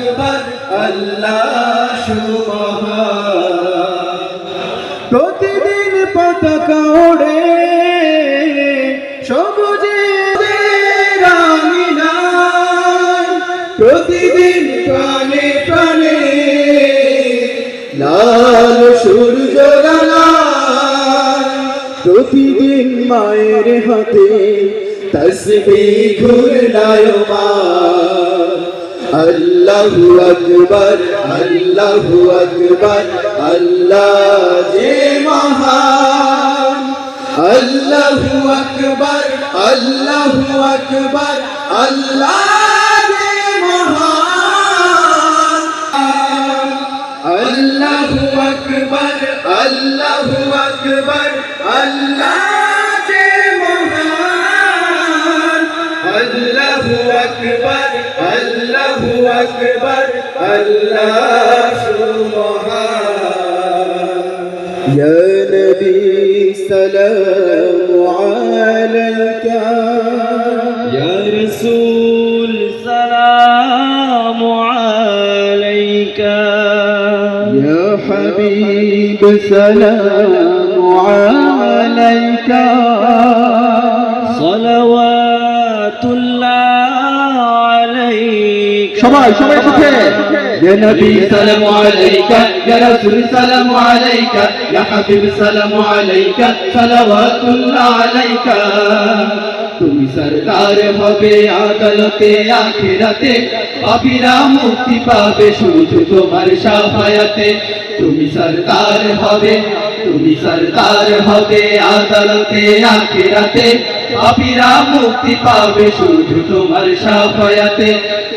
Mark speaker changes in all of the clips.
Speaker 1: আকবার আল্লাহ প্রতিদিন পতাকা ওড়ে, সবুজে রাঙিনায় প্রতিদিন প্রাণে প্রাণে লাল সূর্য প্রতিদিন মায়ের হাতে তসবি ঘুরনায়মান আল্লাহু আকবার আল্লাহু আকবার আল্লাহ যে মহান। আল্লাহু আকবার আল্লাহু আকবার আল্লাহ আল্লাহ সুবহান ইয়া নবী সালামু আলাইকা
Speaker 2: يا رسول سلام عليك
Speaker 1: يا حبيب سلام عليك
Speaker 2: صلوات الله عليك
Speaker 1: সবাই সবাই সাথে
Speaker 2: يا نبي سلام عليك يا رسول سلام عليك يا حبيب سلام عليك صلوات الله عليك তুমি সরকার হবে আদালতে আখিরাতে পাপীরা মুক্তি পাবে শুধু তোমার সাফায়াতে তুমি সরকার হবে তুমি সরকার হবে আদালতে আখিরাতে পাপীরা মুক্তি পাবে শুধু তোমার সাফায়াতে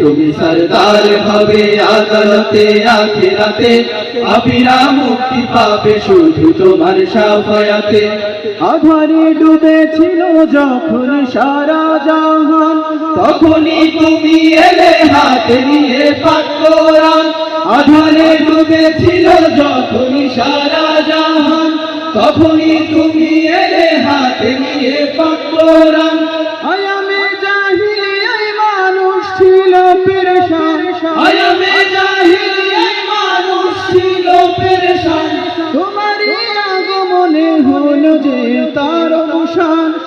Speaker 2: তুমি সরদার হবে আদালতে আখিরাতে। পাপীরা মুক্তি পাবে শুধু তোমার সাফায়াতে।
Speaker 1: আধারে ডুবেছিল যখন সারা জাহান।
Speaker 2: তখনই তুমি এলে হাতে নিয়ে পাকরান আধারে ডুবেছিল যখনই সারা জাহান। তখনই তুমি এলে হাতে নিয়ে পাকরান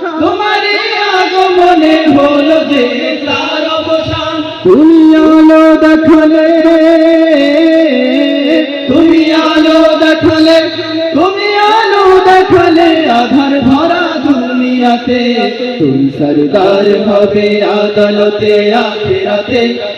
Speaker 1: তোমারই আগমনে হলো যে তার অবসান। তুমি আলো দেখালে।
Speaker 2: তুমি আলো দেখালে। তুমি আলো দেখালে আধার ভরা দুনিয়াতে। তুমি সরদার হবে আদালতে আখিরাতে।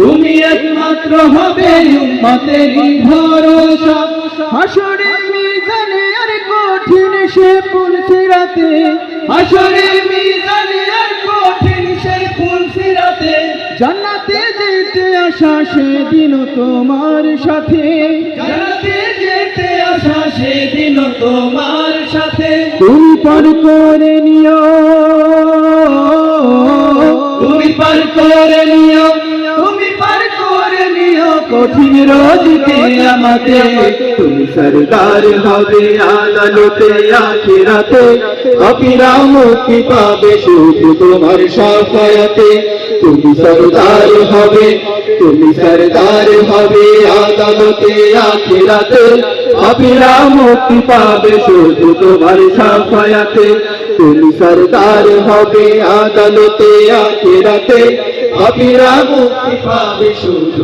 Speaker 2: তুমি একমাত্র হবে উম্মতেরই ভরসা।
Speaker 1: হাসরে মিজানে আর কঠিন সে পুলসিরাতে
Speaker 2: আসরে মিজানে আর কঠিন সে ফুল সিরাতে
Speaker 1: জান্নাতে যেতে আসা সেদিন তোমার সাথে।
Speaker 2: জানাতে যেতে আসা সেদিন তোমার সাথে।
Speaker 1: তুমি পার করে নিও।
Speaker 2: তুমি পার করে নিও। কঠিন রোজকে আমাকে। তুমি সরদার হবে আদালতে, আখিরাতে। পাপীরা মুক্তি পাবে শুধু তোমার সাফায়াতে তুমি সরদার হবে, তুমি সরদার হবে আদালতে, আখিরাতে। পাপীরা মুক্তি পাবে শুধু তোমার সাফায়াতে তুমি সরদার হবে আদালতে, আখিরাতে। পাপীরা পাবে শুধু